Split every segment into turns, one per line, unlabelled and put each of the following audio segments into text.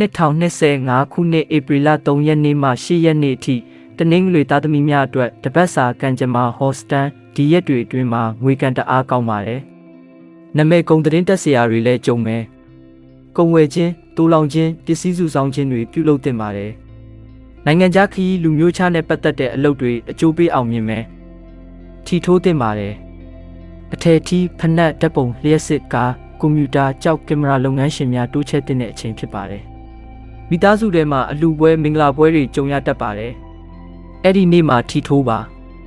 2025ခုနှစ်ဧပြီလ3ရက်နေ့မှ10ရက်နေ့အထိတနင်္ဂနွေသားသမီးများအတွက်တပတ်စာကံကြမ္မာဟော့စတန်ဒီရက်တွေအတွင်းမှာငွေကန်တအားကောင်းပါတယ်။နမဲကုံသတင်းတက်စရာတွေလည်းကြုံမယ်။ကုံဝယ်ခြင်း၊တူလောင်ခြင်း၊ပစ္စည်းစုဆောင်ခြင်းတွေပြုလုပ်တင်ပါတယ်။နိုင်ငံခြားခရီးလူမျိုးခြားနဲ့ပတ်သက်တဲ့အလုပ်တွေအကျိုးပေးအောင်မြင်မယ်။ထီထိုးတင်ပါတယ်။အထယ်ထီးဖနက်ဓာတ်ပုံလျှက်စစ်ကားကွန်ပျူတာကြောက်ကင်မရာလုပ်ငန်းရှင်များတိုးချဲ့တဲ့အချိန်ဖြစ်ပါတယ်။ မိသားစုထဲမှာအလှပွဲမင်္ဂလာပွဲတွေကြုံရတတ်ပါတယ်။အဲ့ဒီနေ့မှာထီထိုးပါ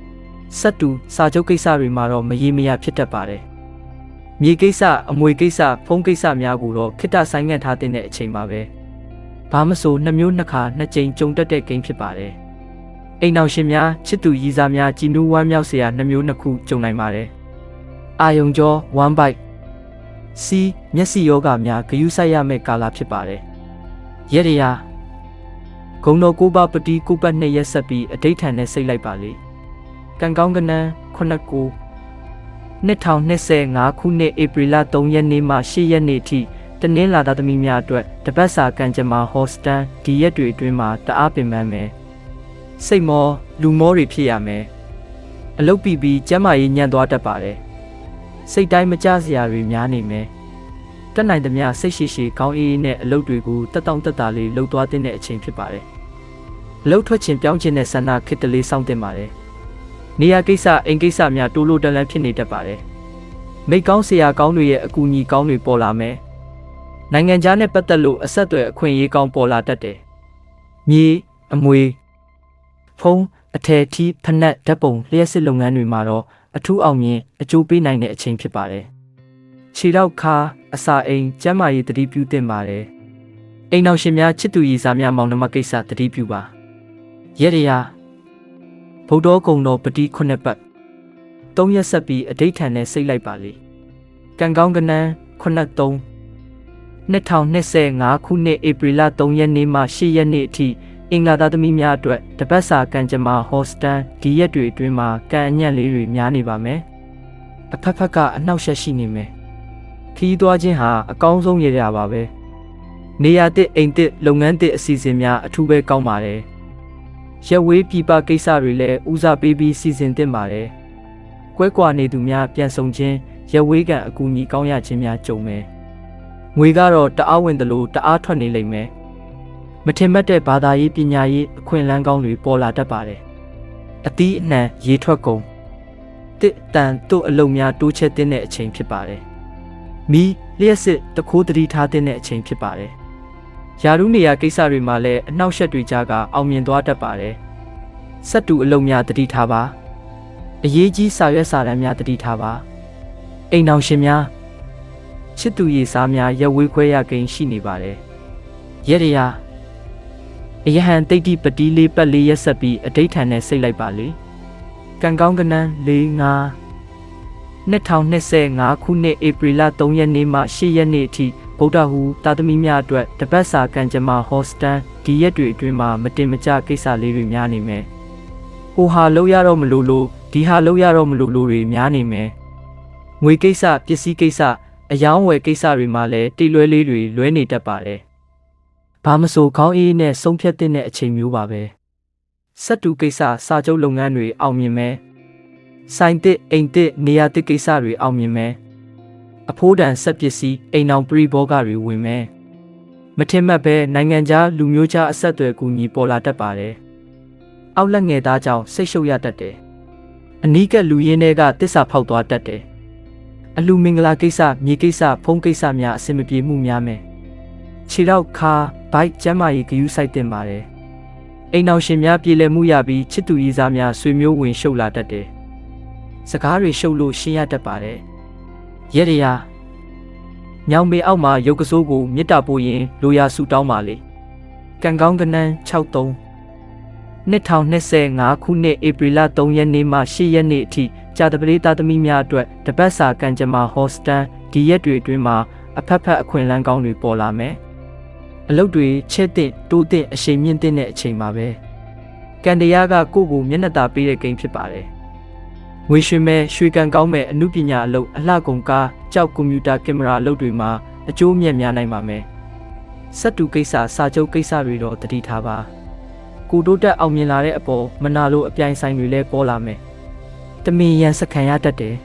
။ဆက်တူစာချုပ်ကိစ္စတွေမှာတော့မရေမရဖြစ်တတ်ပါတယ်။မြေကိစ္စအမွေကိစ္စဖုန်းကိစ္စများကိုတော့ခိတ္တဆိုင်ငံ့ထားတဲ့အချိန်ပါပဲ။ဘာမဆိုနှစ်မျိုးနှစ်ခါနှစ်ကြိမ်ကြုံတက်တဲ့ဂိမ်းဖြစ်ပါတယ်။အိမ်အောင်ရှင်များချစ်သူရည်စားများကြည်နူးဝမ်းမြောက်စရာနှစ်မျိုးနှစ်ခုကြုံနိုင်ပါတယ်။အာယုံကျော်1 byte စီမျက်စိယောဂများဂယုဆိုင်ရမယ့်ကာလဖြစ်ပါတယ်။ ရက်ရရာဂုံတော်ကိုပါပတိကိုပတ်နှစ်ရက်ဆက်ပြီးအဋိဋ္ဌံနဲ့စိတ်လိုက်ပါလေ။ကံကောင်းကနန်းခုနှစ်ကို2025ခုနှစ်ဧပြီလ3ရက်နေ့မှ10ရက်နေ့ထိတနင်္လာသားသမီးများအတွက်တပတ်စာကံကြမ္မာဟော့စတန်ဒီရက်တွေအတွင်းမှာတအားပင်ပန်းမယ်။စိတ်မောလူမောတွေဖြစ်ရမယ်။အလုတ်ပြီးပြီးကျမ်းမာရေးညံ့သွားတတ်ပါတယ်။စိတ်တိုင်းမကြစရာတွေများနေမယ်။ တက်နိုင်သမျှစိတ်ရှိရှိကောင်းအေးအေးနဲ့အလုပ်တွေကိုတက်တောင့်တက်တာလေးလှုပ်သွားတဲ့အချိန်ဖြစ်ပါတယ်။အလုပ်ထွက်ခြင်းပြောင်းခြင်းနဲ့ဆန္ဒခစ်တလေးစောင့်တင်ပါတယ်။နေရာကိစ္စအိမ်ကိစ္စများတိုးလို့တန်လန်းဖြစ်နေတတ်ပါတယ်။မိတ်ကောင်းဆရာကောင်းတွေရဲ့အကူအညီကောင်းတွေပေါ်လာမယ်။နိုင်ငံခြားနဲ့ပတ်သက်လို့အဆက်အသွယ်အခွင့်အရေးကောင်းပေါ်လာတတ်တယ်။မြေအမွေဖုံးအထယ်ထီးဖနက်ဓာတ်ပုံလျှက်စစ်လုပ်ငန်းတွေမှာတော့အထူးအောင်မြင်အကျိုးပေးနိုင်တဲ့အချိန်ဖြစ်ပါတယ်။ခြေတော့ခါ အစာအိမ်ကျမ်းမာရေးတတိပြုတင်ပါတယ်။အိမ်အောင်ရှင်များချစ်သူရည်စားများမောင်နှမကိစ္စတတိပြုပါ။ရက်ရရာဗုဒ္ဓကုံတော်ပတိခုနှစ်ပတ်သုံးရက်ဆက်ပြီးအဋိဋ္ဌံနဲ့စိတ်လိုက်ပါလေ။ကံကောင်းကနန်းခုနှစ်သုံး2025ခုနှစ်ဧပြီလ3ရက်နေ့မှ10ရက်နေ့အထိအင်္ဂါသားသမီးများအတွက်တပတ်စာကံကြမ္မာဟော့စတန်ဒီရက်တွေအတွင်းမှာကံအညံ့လေးတွေများနေပါမယ်။အဖက်ဖက်ကအနှောက်အယှက်ရှိနေမယ်။ ခီးသွားခြင်းဟာအကောင်းဆုံးရရပါပဲ။နေရာတစ်အိမ်တစ်လုပ်ငန်းတစ်အစီအစဉ်များအထူးပဲကောင်းပါတယ်။ရက်ဝေးပြပကိစ္စတွေလည်းဦးစားပေးပြီးစီစဉ်တင်ပါတယ်။ကွဲကွာနေသူများပြန်ဆောင်ခြင်းရက်ဝေးကန်အကူအညီကောင်းရခြင်းများကြုံမယ်။ငွေကတော့တအားဝင်တယ်လို့တအားထွက်နေလိမ့်မယ်။မထင်မှတ်တဲ့ဘာသာရေးပညာရေးအခွင့်အလမ်းကောင်းတွေပေါ်လာတတ်ပါတယ်။အသီးအနှံရေထွက်ကုန်တစ်တန်တို့အလုံးများတိုးချက်တဲ့အချိန်ဖြစ်ပါတယ်။ မီလျှက်စစ်တခိုးတတိထားတဲ့အချိန်ဖြစ်ပါတယ်။ယာရုနေရာကိစ္စတွေမှာလည်းအနှောက်အယှက်တွေကြားကအောင်မြင်သွားတတ်ပါတယ်။စက်တူအလုံးများတတိထားပါ။အရေးကြီးစာရွက်စာတမ်းများတတိထားပါ။အိမ်အောင်ရှင်များချစ်သူရေစားများရက်ဝေးခွဲရကိန်းရှိနေပါတယ်။ရက်ရရာအယဟန်တိတ်တိပတိလေးပတ်လေးရက်ဆက်ပြီးအဋိဋ္ဌံနဲ့စိတ်လိုက်ပါလေကံကောင်းကနန်း၄၅ 2025ခုနှစ်ဧပြီလ3ရက်နေ့မှ10ရက်နေ့အထိဗုဒ္ဓဟူတာသမီများအတွက်တပတ်စာကံကြမ္မာဟော့စတန်ဒီရက်တွေအတွင်းမှာမတင်မကျကိစ္စလေးတွေများနေမယ်ဟိုဟာလောက်ရတော့မလို့လို့ဒီဟာလောက်ရတော့မလို့လို့တွေများနေမယ်ငွေကိစ္စပစ္စည်းကိစ္စအယောင်းဝယ်ကိစ္စတွေမှာလည်းတိလွဲလေးတွေလွဲနေတတ်ပါတယ်ဘာမဆိုခေါင်းအေးနဲ့ဆုံးဖြတ်တဲ့အချိန်မျိုးပါပဲစက်တူကိစ္စစာချုပ်လုပ်ငန်းတွေအောင်မြင်မယ် ဆိုင်တစ်အိမ်တစ်နေရာတစ်ကိစ္စတွေအောင်မြင်မယ်အဖိုးတန်ဆက်ပစ္စည်းအိမ်အောင်ပရိဘောဂတွေဝင်မယ်မထင်မှတ်ပဲနိုင်ငံခြားလူမျိုးခြားအဆက်အသွယ်ကူညီပေါ်လာတတ်ပါတယ်အောက်လက်ငယ်သားကြောင့်စိတ်ရှုပ်ရတတ်တယ်အနီးကပ်လူရင်းတွေကတစ္ဆာဖောက်သွားတတ်တယ်အလူမင်္ဂလာကိစ္စမြေကိစ္စဖုံးကိစ္စများအဆင်မပြေမှုများမယ်ခြေတော့ခါဘိုက်ကျမ်းမာရေးဂယုစိုက်တင်ပါတယ်အိမ်အောင်ရှင်များပြည်လည်မှုရပြီးချစ်သူရည်စားများဆွေမျိုးဝင်ရှုပ်လာတတ်တယ် စကားတွေရှုပ်လို့ရှင်းရတတ်ပါတယ်ရက်ရရာညောင်မေအောက်မှာရုပ်ကစိုးကိုမေတ္တာပို့ရင်လိုရာဆူတောင်းပါလေကံကောင်းကနန်း63 2025ခုနှစ်ဧပြီလ3ရက်နေ့မှ10ရက်နေ့အထိကြာတပလေးသားသမီးများအတွက်တပတ်စာကံကြမ္မာဟော့စတန်ဒီရက်တွေအတွင်းမှာအဖက်ဖက်အခွင့်အလမ်းကောင်းတွေပေါ်လာမယ်။အလုပ်တွေချက်တဲ့တိုးတဲ့အရှိန်မြင့်တဲ့အချိန်ပါပဲ။ကန်တရားကကိုယ့်ကိုမျက်နှာသာပေးတဲ့ဂိမ်းဖြစ်ပါတယ်။ ငွေရွှေမဲ့ရွှေကန်ကောင်းမဲ့အမှုပညာအလုပ်အလှကုန်ကားကြောက်ကွန်ပျူတာကင်မရာအလုပ်တွေမှာအကျိုးမြတ်များနိုင်ပါမယ်။စက်တူကိစ္စစာချုပ်ကိစ္စတွေတော့တတိထားပါကိုတိုးတက်အောင်မြင်လာတဲ့အပေါ်မနာလို့အပြိုင်ဆိုင်တွေလည်းပေါ်လာမယ်တမင်ရန်စခံရတတ်တယ်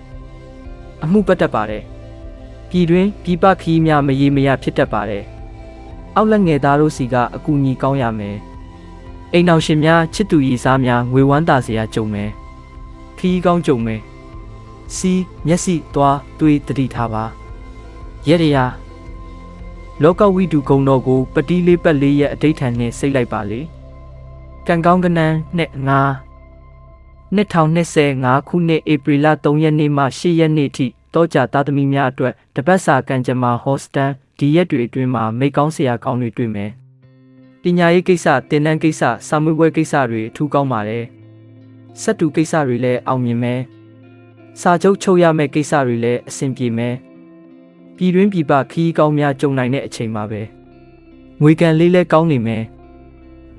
အမှုပတ်တတ်ပါတယ်ပြည်တွင်းပြည်ပခီးများမရေမရဖြစ်တတ်ပါတယ်အောက်လက်ငယ်သားတို့စီကအကူအညီကောင်းရမယ်အိမ်တော်ရှင်များချစ်သူရည်စားများငွေဝမ်းသာစရာကြုံမယ် ခီးကောင်းကြုံမယ်စီးမျက်စိသွားတွေးတတိထားပါရဲရရာလောကဝိတုဂုံတော်ကိုပတိလေးပတ်လေးရဲ့အဋိဌာန်နဲ့စိတ်လိုက်ပါလေကံကောင်းကနန်းနဲ့ငါ2025ခုနှစ်ဧပြီလ3ရက်နေ့မှ10ရက်နေ့ထိတောကြသားသမီးများအတွက်တပတ်စာကံကြမ္မာဟော့စတန်ဒီရက်တွေအတွင်းမှာမိတ်ကောင်းဆရာကောင်းတွေတွေ့မယ်ပညာရေးကိစ္စတင်နန်းကိစ္စစာမှုပွဲကိစ္စတွေအထူးကောင်းပါတယ် စက်တူကိစ္စတွေလည်းအောင်မြင်မယ်စာချုပ်ချုပ်ရမယ့်ကိစ္စတွေလည်းအဆင်ပြေမယ်ပြည်တွင်းပြည်ပခီးကောင်းများကြုံနိုင်တဲ့အချိန်မှာပဲငွေကန်လေးလဲကောင်းနေမယ်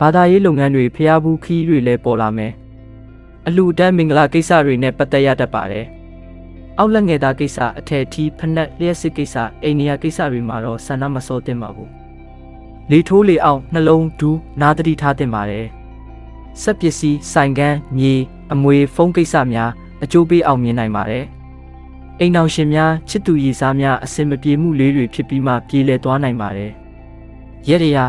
ဘာသာရေးလုပ်ငန်းတွေဖျားဘူးခီးတွေလည်းပေါ်လာမယ်အလူတန်းမင်္ဂလာကိစ္စတွေနဲ့ပတ်သက်ရတတ်ပါတယ်အောက်လက်ငယ်သားကိစ္စအထက်ထီးဖနက်လျှက်စစ်ကိစ္စအိန္ဒိယကိစ္စတွေမှာတော့ဆန္ဒမစောသင့်ပါဘူးလေထိုးလေအောင်နှလုံးဒူးနာသတိထားသင့်ပါတယ် စက်ပစ္စည်းဆိုင်ကန်းမြေအမွေဖုန်းကိစ္စများအကျိုးပေးအောင်မြင်နိုင်ပါတယ်အိမ်အောင်ရှင်များချစ်သူရည်စားများအစင်မပြေမှုလေးတွေဖြစ်ပြီးမှပြေလည်သွားနိုင်ပါတယ်။ရဲရရာ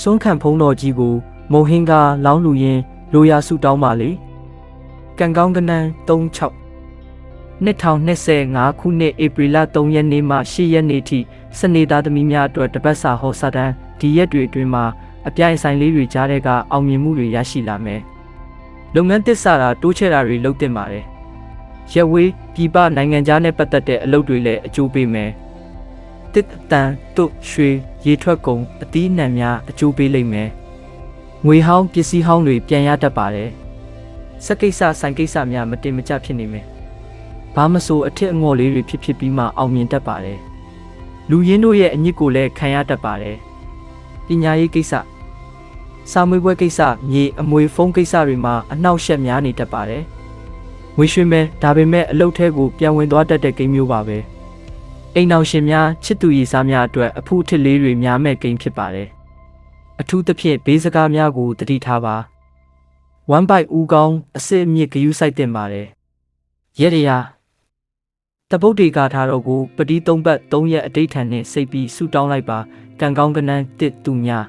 စွန်းခံဖုံးတော်ကြီးကိုမုံဟင်းကားလောင်းလူရင်လိုရာဆုတောင်းပါလေ။ကံကောင်းကနန်း36 2025ခုနှစ်ဧပြီလ3ရက်နေ့မှ10ရက်နေ့ထိစနေသားသမီးများအတွက်တပတ်စာဟောစာတမ်းဒီရက်တွေအတွင်းမှာ အပြိုင်ဆိုင်လေးတွေကြားတဲ့ကအောင်မြင်မှုတွေရရှိလာမယ်။လုပ်ငန်းသစ်စာတာတိုးချဲ့တာတွေလုပ်တင်ပါတယ်။ရက်ဝေးပြည်ပနိုင်ငံခြားနဲ့ပတ်သက်တဲ့အလုပ်တွေလည်းအကျိုးပေးမယ်။တစ်တန်တုတ်ရွှေရေထွက်ကုန်အသီးအနှံများအကျိုးပေးလိမ့်မယ်။ငွေဟောင်းပစ္စည်းဟောင်းတွေပြန်ရတတ်ပါတယ်။စက်ကိစ္စဆိုင်ကိစ္စများမတင်မကျဖြစ်နေမယ်။ဘာမဆိုအထက်အငေါ်လေးတွေဖြစ်ဖြစ်ပြီးမှအောင်မြင်တတ်ပါတယ်။လူရင်းတို့ရဲ့အညစ်ကိုလည်းခံရတတ်ပါတယ်။ပညာရေးကိစ္စ စာမွေးပွဲကိစ္စမြေအမွေဖုန်းကိစ္စတွေမှာအနှောက်အယှက်များနေတတ်ပါတယ်။ငွေရွှင်ပဲဒါပေမဲ့အလုတ်ထဲကိုပြန်ဝင်သွားတတ်တဲ့ကိန်းမျိုးပါပဲအိမ်အောင်ရှင်များချစ်သူရည်စားများအတွက်အဖူအထစ်လေးတွေများမဲ့ကိန်းဖြစ်ပါတယ်အထူးသဖြင့်ဘေးစကားများကိုတတိထားပါ1 byte ဦးကောင်းအစစ်အမြစ်ဂယုစိုက်တင်ပါတယ်ရဲရရာတပုတ်တေကာထားတော့ကိုပတိ၃ပတ်၃ရက်အတိတ်ထန်နဲ့စိတ်ပြီးဆူတောင်းလိုက်ပါကံကောင်းကနန်းတစ်သူများ